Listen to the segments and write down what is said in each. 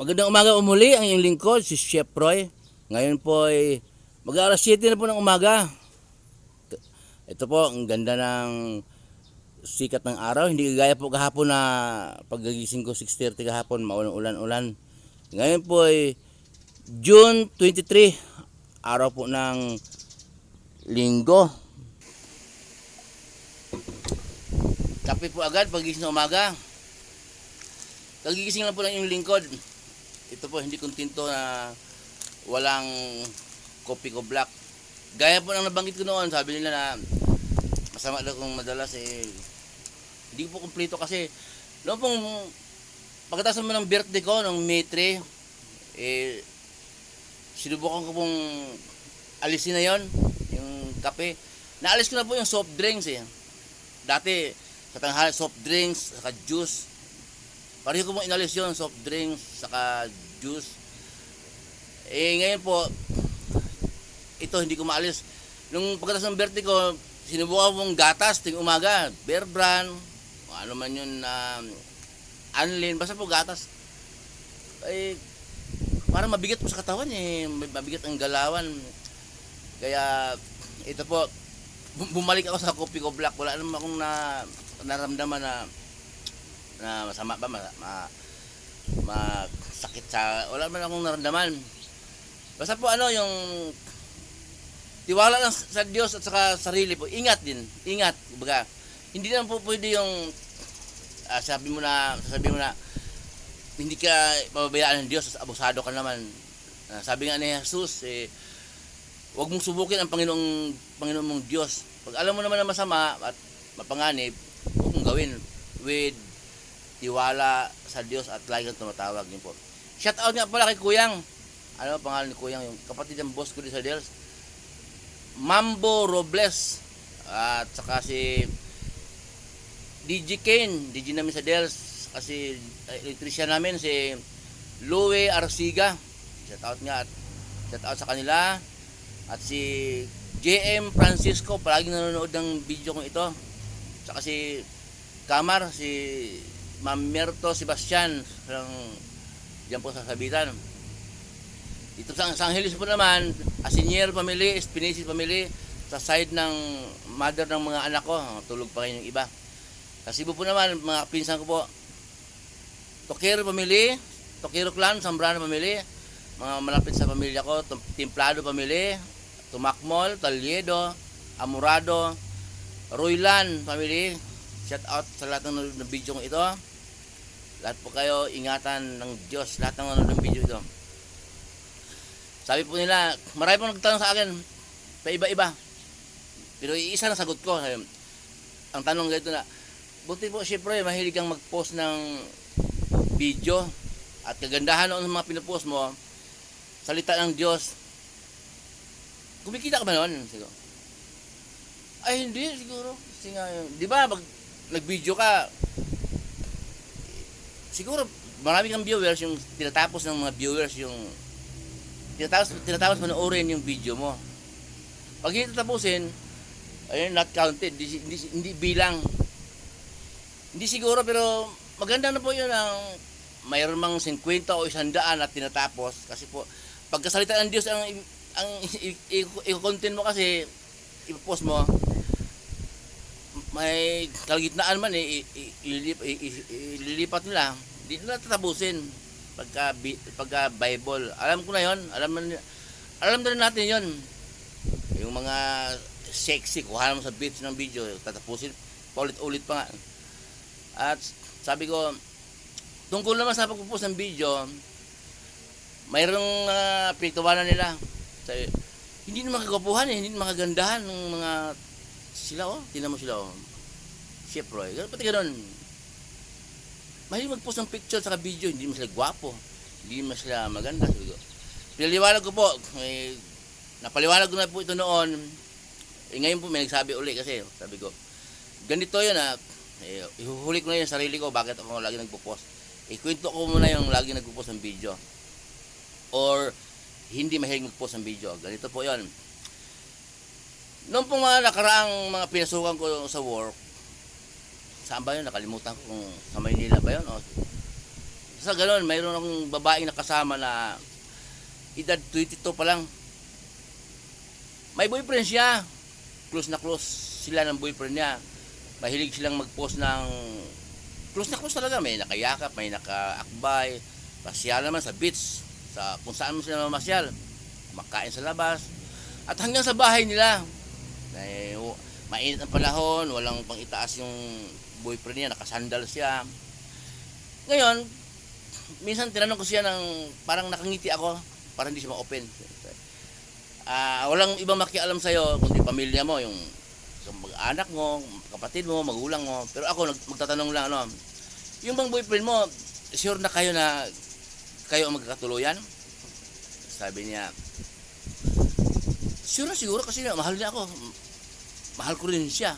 Magandang umaga umuli ang iyong lingkod, si Chef Roy. Ngayon po ay mag-aalas 7 na po ng umaga. Ito po, ang ganda ng sikat ng araw. Hindi gaya po kahapon na pagkagising ko 6.30 kahapon, maulan-ulan-ulan. Ngayon po ay June 23, araw po ng linggo. Kape po agad pagising ng umaga. Kagigising lang po ng iyong lingkod. Ito po, hindi kontento na walang kopi ko black. Gaya po ng nabanggit ko noon, sabi nila na masama daw kung madalas eh, hindi po kumpleto kasi noong pong pagkatapos naman ng birthday ko, ng May 3, eh, sinubukan ko pong alisin na yon yung kape. Naalis ko na po yung soft drinks eh. Dati, sa tanghali, soft drinks, saka juice. Pareho ko pong inalis yun, soft drinks, saka juice. Eh, ngayon po, ito hindi ko maalis. Nung pagkatapos ng birthday ko, sinubukan ko pong gatas ting umaga. Bear brand, ano man yun, um, anlin, basta po gatas. Eh, parang mabigat po sa katawan eh, mabigat ang galawan. Kaya, ito po, bum- bumalik ako sa Kopi Ko Black. Wala naman akong na, naramdaman na na masama ba? Ma, ma, masakit sa wala man akong naramdaman. Basta po ano yung tiwala lang sa Diyos at saka sarili po. Ingat din. Ingat baga hindi naman po pwede yung ah, sabi mo na sabi mo na hindi ka pababayaan ng Diyos abusado ka naman. Ah, sabi nga ni Jesus eh Huwag mong subukin ang Panginoong Panginoon mong Diyos. Pag alam mo naman na masama at mapanganib, huwag mong gawin with tiwala sa Diyos at lagi kang tumatawag niyo po. Shout out nga pala kay Kuyang. Ano ang pangalan ni Kuyang? Yung kapatid ng boss ko din sa Dels. Mambo Robles. At saka si DJ Kane. DJ namin sa Dels. Kasi electrician namin si Louie Arsiga. Shout out nga. At shout out sa kanila. At si JM Francisco, palaging nanonood ng video kong ito. Tsaka si Kamar, si Ma'am Merto Sebastian, ng diyan po sa Sabitan. Dito sa San Angeles po naman, Asinier family, Espinacy family, sa side ng mother ng mga anak ko, tulog pa kayo yung iba. Sa Cebu po naman, mga pinsan ko po, Tokero family, Tokero clan, Zambrano family, mga malapit sa pamilya ko, Timplado family, Tumakmol, Talyedo, Amurado, Roylan family. Shout out sa lahat ng video ko ito. Lahat po kayo, ingatan ng Diyos, lahat ng nanonood ng video ito. Sabi po nila, marami pong nagtanong sa akin, pa iba-iba. Pero iisa na sagot ko. Sabi, Ang tanong ganito na, buti po syempre mahilig kang mag-post ng video at kagandahan noon ng mga pinupost mo, salita ng Diyos, kumikita ka ba noon? Siguro. Ay, hindi, siguro. Kasi nga, di ba, pag nag-video ka, siguro, marami kang viewers, yung tinatapos ng mga viewers, yung tinatapos, tinatapos panoorin yung video mo. Pag hindi tatapusin, ayun, not counted, hindi, hindi, hindi bilang. Hindi siguro, pero maganda na po yun ang mayroon mang 50 o 100 at tinatapos kasi po pagkasalita ng Diyos ang ang i-content mo kasi ipopost mo may kalagitnaan man eh ililip- ililipat nila. Di nila tatapusin pagka pagka Bible. Alam ko na yon alam na alam na natin yon yung mga sexy kuha mo sa beats ng video tatapusin paulit-ulit pa nga. At sabi ko tungkol naman sa pagpupost ng video mayroong uh, pinagtawanan nila. Sabi, hindi naman kagwapuhan eh, hindi naman kagandahan ng mga sila oh, tingnan mo sila oh. Chef Roy, ganun pati ganun. Mahilig mag-post ng picture sa video, hindi naman sila gwapo, hindi naman sila maganda. Sabi ko. Pinaliwanag ko po, eh, napaliwanag ko na po ito noon. Eh, ngayon po may nagsabi uli kasi, sabi ko, ganito yun ah, eh, ihuhuli ko na yung sarili ko, bakit ako lagi nagpo-post. Ikwento ko muna yung lagi nagpo-post ng video. Or, hindi mahilig mag-post ng video. Ganito po yon. Noong pong mga nakaraang mga pinasukan ko sa work, saan ba yun? Nakalimutan ko kung sa Maynila ba yun o Sa ganun, mayroon akong babaeng nakasama na edad 22 pa lang. May boyfriend siya. Close na close sila ng boyfriend niya. Mahilig silang mag-post ng close na close talaga. May nakayakap, may nakaakbay. Pasyal naman sa beach. Sa, kung saan mo sila mamasyal. Makain sa labas. At hanggang sa bahay nila. Eh, mainit ang panahon. Walang pang itaas yung boyfriend niya. Nakasandal siya. Ngayon, minsan tinanong ko siya ng parang nakangiti ako para hindi siya ma-open. Ah, walang ibang makialam sa iyo kundi pamilya mo, yung yung anak mo, kapatid mo, magulang mo. Pero ako magtatanong lang ano, yung bang boyfriend mo, sure na kayo na kayo ang magkakatuluyan? Sabi niya, sure na siguro kasi mahal niya ako. Mahal ko rin siya.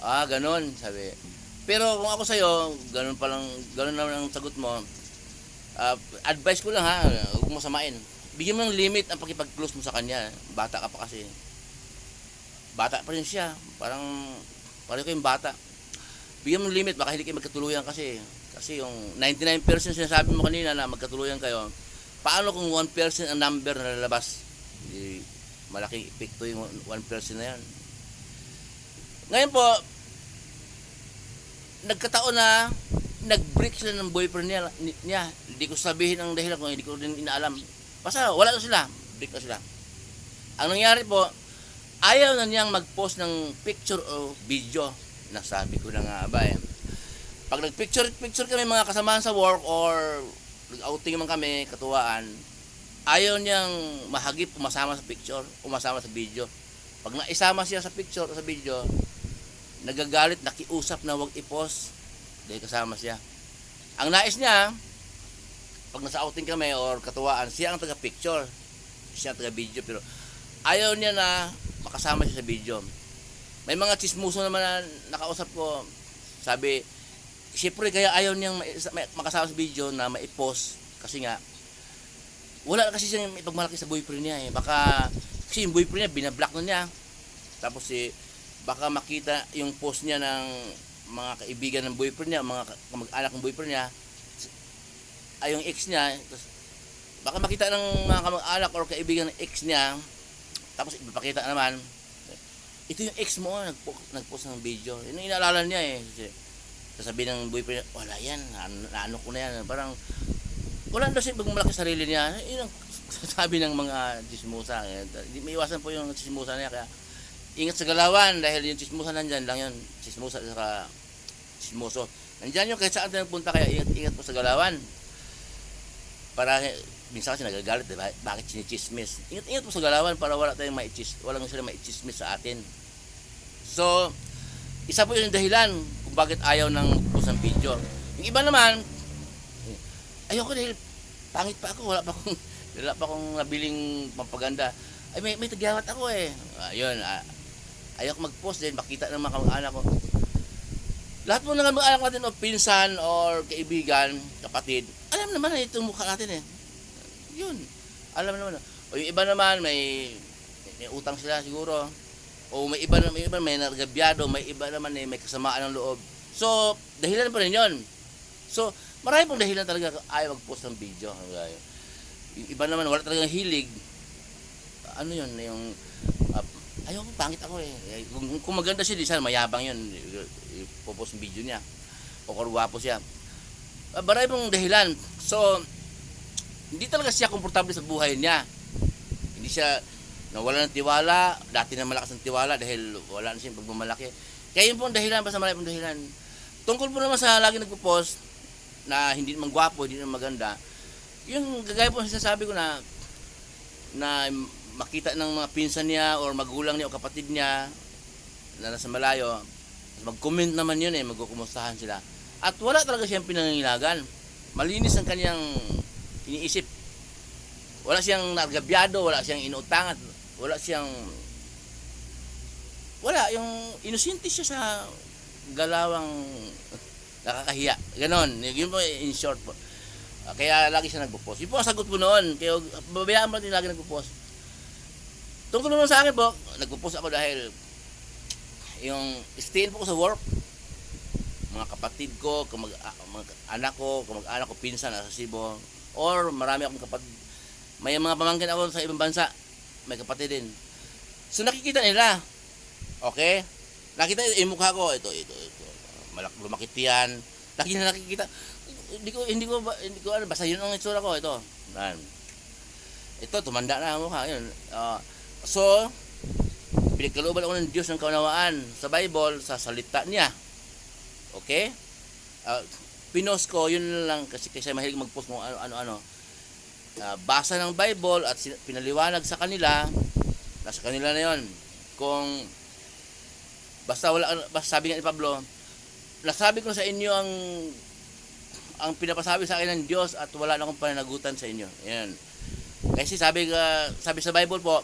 Ah, ganon, sabi. Pero kung ako sa'yo, ganun pa lang, ganun naman ang sagot mo. Ah, advice ko lang ha, huwag mo samain. Bigyan mo ng limit ang pakipag-close mo sa kanya. Bata ka pa kasi. Bata pa rin siya. Parang, pareho kayong bata. Bigyan mo ng limit, baka hindi kayo magkatuluyan kasi. Kasi yung 99% sinasabi mo kanina na magkatuluyan kayo, paano kung 1% ang number na lalabas? Di, malaking epekto yung 1% na yan. Ngayon po, nagkataon na nag-break sila ng boyfriend niya, ni- niya. Hindi ko sabihin ang dahilan kung hindi ko rin inaalam. Basta wala na sila. Break na sila. Ang nangyari po, ayaw na niyang mag-post ng picture o video. Nasabi ko na nga ba eh. Pag nag-picture picture kami mga kasamahan sa work or outing man kami, katuwaan, ayaw niyang mahagip umasama sa picture, umasama sa video. Pag naisama siya sa picture o sa video, nagagalit, nakiusap na wag i-post dahil kasama siya. Ang nais niya, pag nasa outing kami or katuwaan, siya ang taga-picture, siya ang taga-video, pero ayaw niya na makasama siya sa video. May mga chismoso naman na nakausap ko, sabi, siyempre kaya ayaw niyang ma- ma- makasama sa video na ma-post kasi nga, wala kasi siyang ipagmalaki sa boyfriend niya eh. Baka, kasi yung boyfriend niya, binablock na niya. Tapos eh, baka makita yung post niya ng mga kaibigan ng boyfriend niya, mga ka- kamag-anak ng boyfriend niya, ay yung ex niya, tapos baka makita ng mga kamag-anak or kaibigan ng ex niya, tapos ipapakita naman, ito yung ex mo, nagpo- nag-post ng video. Yun yung inaalala niya eh. Sasabihin ng boyfriend niya, wala yan, na- naano ko na yan. Parang, wala na siya pagmalaki sa sarili niya. Yun ang sabi ng mga chismosa. Eh, may iwasan po yung chismosa niya. Kaya, ingat sa galawan dahil yung chismosa nandyan lang yun. Chismosa saka chismoso. Nandyan yung kahit saan tayo punta kaya ingat, ingat po sa galawan. Para minsan kasi nagagalit, diba? Bakit sinichismis? Ingat, ingat po sa galawan para wala tayong maichis, walang sila maichismis sa atin. So, isa po yung dahilan kung bakit ayaw ng post ng video. Yung iba naman, ayoko dahil pangit pa ako, wala pa akong wala pa akong nabiling pampaganda. Ay may may tagyawat ako eh. Ayun, ah, ayoko mag-post din makita ng mga kamag-anak ko. Lahat po ng kamag-anak natin o pinsan or kaibigan, kapatid, alam naman na itong mukha natin eh. Yun. Alam naman. O yung iba naman may may utang sila siguro. O may iba may iba may nargabyado, may iba naman eh, may kasamaan ng loob. So, dahilan pa rin 'yon. So, marami pong dahilan talaga ayaw mag-post ng video. Yung iba naman wala talagang hilig. Ano 'yon, yung uh, ayaw ko pangit ako eh. Eh, Kung, kung maganda siya, di sana mayabang 'yon. Ipopost ng video niya. O kung gwapo siya. Uh, marami pong dahilan. So, hindi talaga siya komportable sa buhay niya. Hindi siya nawala ng tiwala, dati na malakas ng tiwala dahil wala na siyang pagmamalaki. Kaya yun po ang dahilan, basta marami pong dahilan. Tungkol po naman sa lagi nagpo-post na hindi naman gwapo, hindi naman maganda, yung gagaya po sinasabi ko na na makita ng mga pinsan niya or magulang niya o kapatid niya na nasa malayo, mag-comment naman yun eh, magkukumustahan sila. At wala talaga siyang pinangingilagan. Malinis ang kanyang iniisip. Wala siyang nargabyado, wala siyang inuutangan, wala siyang wala yung inosente siya sa galawang nakakahiya. Ganon. Yun po in short po. Kaya lagi siya nagpo-post. Yun po ang sagot ko noon. Kaya babayaan mo natin lagi nagpo-post. Tungkol naman sa akin po, nagpo-post ako dahil yung stay po ko sa work, mga kapatid ko, kamag, ah, mga anak ko, kamag-anak ko, pinsan nasa Cebu, or marami akong kapatid, may mga pamangkin ako sa ibang bansa, may kapatid din. So nakikita nila, okay? Nakita yung mukha ko, ito, ito, ito, malak lumakit yan. Lagi na nakikita, hindi ko, hindi ko, hindi ko, ano, basta yun ang itsura ko, ito. Yan. Ito, tumanda na ang mukha, yun. Ah, so, pinagkalooban ako ng Diyos ng kaunawaan sa Bible, sa salita niya. Okay? Uh, pinost ko, yun lang kasi kasi mahilig mag-post kung ano-ano. Uh, basa ng Bible at pinaliwanag sa kanila, nasa kanila na yon. Kung basta wala basta sabi nga ni Pablo, nasabi ko sa inyo ang ang pinapasabi sa akin ng Diyos at wala na akong pananagutan sa inyo. Yan. Kasi sabi ka, sabi sa Bible po,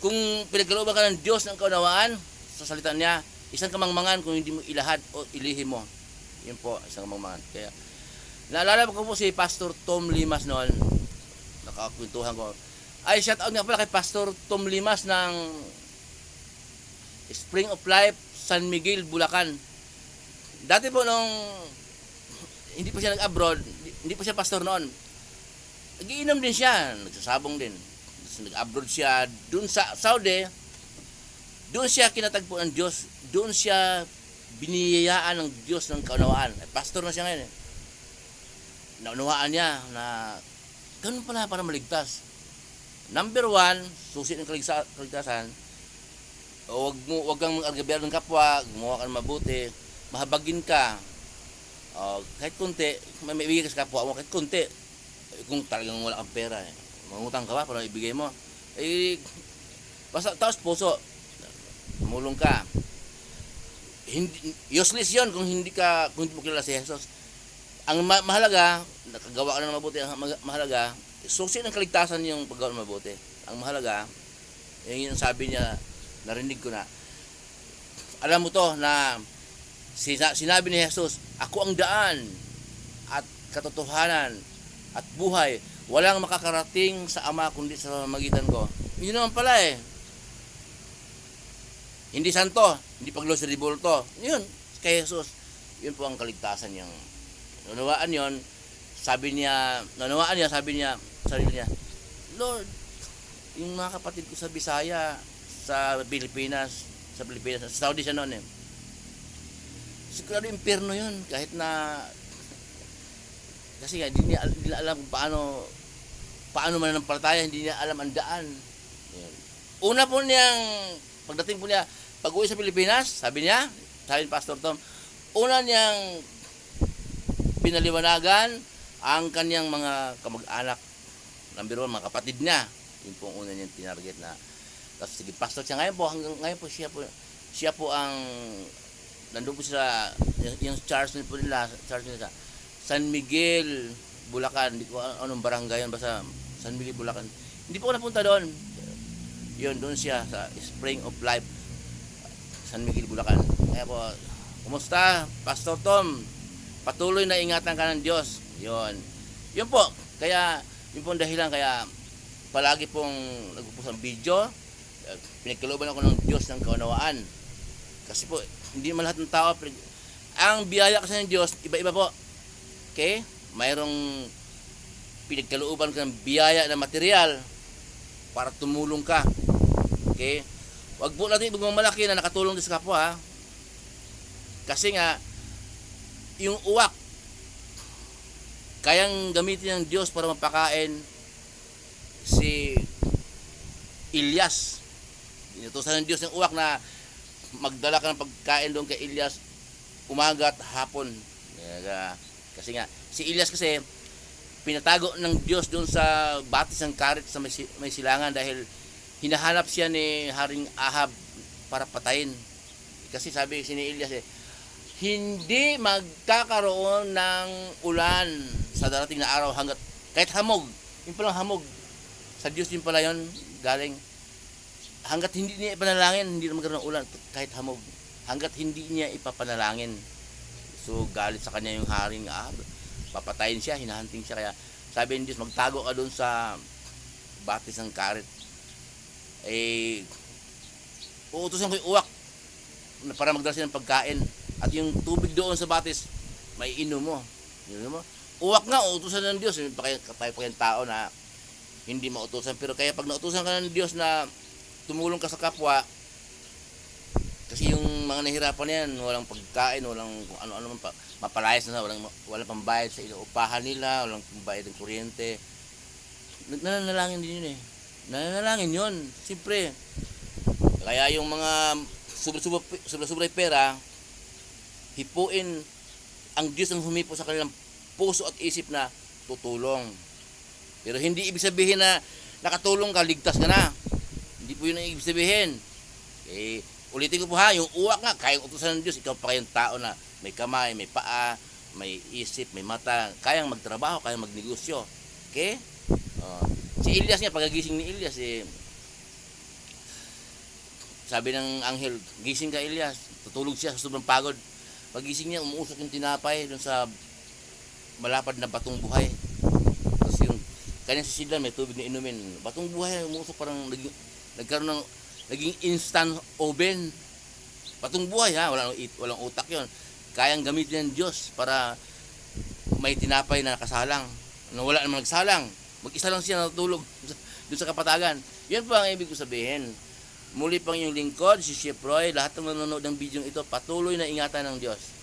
kung pinagkalooban ka ng Diyos ng kaunawaan sa salita niya, isang kamangmangan kung hindi mo ilahad o ilihim mo. Yun po, isang kamangmangan. Kaya, naalala ko po si Pastor Tom Limas noon, nakakwentuhan ko. Ay, shout out nga pala kay Pastor Tom Limas ng Spring of Life, San Miguel, Bulacan. Dati po nung hindi pa siya nag-abroad, hindi pa siya pastor noon, nagiinom din siya, nagsasabong din. Nag-abroad siya dun sa Saudi, doon siya kinatagpo ng Diyos, doon siya biniyayaan ng Diyos ng kaunawaan. Eh, Pastor na siya ngayon eh. Naunawaan niya na ganun pala para maligtas. Number one, susi ng kaligtasan, wag mo wag kang mag-argabyado ng kapwa, gumawa ka ng mabuti, mahabagin ka. O, kahit kunti, may maibigay ka sa kapwa mo, kahit kunti. Eh, kung talagang wala kang pera, eh, mangutang ka ba para ibigay mo? Eh, basta taos puso, tumulong ka. Hindi, useless yon kung hindi ka kung hindi mo kilala si Jesus. Ang ma- mahalaga, nakagawa ka na ng mabuti, ang ma- mahalaga, susi ng kaligtasan yung paggawa ng mabuti. Ang mahalaga, yun yung sabi niya, narinig ko na, alam mo to na sina- sinabi ni Jesus, ako ang daan at katotohanan at buhay. Walang makakarating sa Ama kundi sa magitan ko. Yun naman pala eh. Hindi santo, hindi paglos ribulto. Yun, kay Jesus. Yun po ang kaligtasan niyang. Nanawaan yon sabi niya, nanawaan niya, sabi niya, sarili niya, Lord, yung mga kapatid ko sa Bisaya, sa Pilipinas, sa Pilipinas, sa Saudi siya noon eh. Sigurado impyerno yun, kahit na, kasi nga, hindi niya alam kung paano, paano mananampalataya, hindi niya alam ang daan. Una po niyang, pagdating po niya, pag uwi sa Pilipinas, sabi niya, sabi ni Pastor Tom, una niyang pinaliwanagan ang kanyang mga kamag-anak, number one, mga kapatid niya. Yun po ang una niyang tinarget na. Tapos sige, pastor siya ngayon po, hanggang ngayon po siya po, siya po ang, nandun po sa, yung, yung charge po nila, charge nila, San Miguel, Bulacan, hindi ko anong barangay yun, basta San Miguel, Bulacan. Hindi po ako napunta doon. Yun, doon siya sa Spring of Life, San Miguel, Bulacan. Kaya po, kumusta, Pastor Tom? Patuloy na ingatan ka ng Diyos. Yun. Yun po. Kaya, yun po dahilan. Kaya, palagi pong nagpupos ang video. Pinagkalooban ako ng Diyos ng kaunawaan. Kasi po, hindi man lahat ng tao. Ang biyaya kasi ng Diyos, iba-iba po. Okay? Mayroong pinagkalooban ka ng biyaya na material para tumulong ka. Okay? Huwag po natin malaki na nakatulong din sa kapwa. ha? Kasi nga, yung uwak, kayang gamitin ng Diyos para mapakain si Ilyas. Inutusan ng Diyos ng uwak na magdala ka ng pagkain doon kay Ilyas umaga at hapon. Kasi nga, si Ilyas kasi pinatago ng Diyos doon sa batis ng karit sa may, si- may silangan dahil hinahanap siya ni Haring Ahab para patayin. Kasi sabi si ni Ilyas eh, hindi magkakaroon ng ulan sa darating na araw hanggat kahit hamog, yung palang hamog, sa Diyos din pala yun galing. Hanggat hindi niya ipanalangin, hindi na magkaroon ng ulan kahit hamog. Hanggat hindi niya ipapanalangin. So galit sa kanya yung haring Ahab. Papatayin siya, hinahunting siya. Kaya sabi ng Diyos, magtago ka doon sa batis ng karit. Eh, uutusan ko yung uwak para magdala siya ng pagkain. At yung tubig doon sa batis, may inom mo. Inom mo. Uwak nga, utusan ng Diyos. May tayo pa kayong tao na hindi mautusan. Pero kaya pag nautusan ka ng Diyos na tumulong ka sa kapwa, yung mga nahirapan na yan, walang pagkain, walang ano-ano man pa, mapalayas na, walang, walang pambayad sa inuupahan nila, walang pambayad ng kuryente. Nananalangin din yun eh. Nananalangin yun. Siyempre. Kaya yung mga sobra-sobra pera, hipuin ang Diyos ang humipo sa kanilang puso at isip na tutulong. Pero hindi ibig sabihin na nakatulong ka, ligtas ka na. Hindi po yun ang ibig sabihin. Eh, ulitin ko po ha, yung uwak nga, kaya utusan ng Diyos, ikaw pa kayong tao na may kamay, may paa, may isip, may mata, kayang magtrabaho, kayang magnegosyo. Okay? Oh. Si Elias nga, pagagising ni Elias, eh, sabi ng anghel, gising ka Elias, tutulog siya sa sobrang pagod. Pagising niya, umuusok yung tinapay dun sa malapad na batong buhay. Tapos yung kanyang sisidlan, may tubig na inumin. Batong buhay, umuusok parang naging, nagkaroon ng naging instant oven. Batong buhay ha, walang, walang utak yon Kayang gamitin ng Diyos para may tinapay na nakasalang. Na wala namang nagsalang. Mag-isa lang siya natutulog doon sa kapatagan. Yan po ang ibig ko sabihin. Muli pang yung lingkod, si Chef Roy, lahat ng nanonood ng video ito, patuloy na ingatan ng Diyos.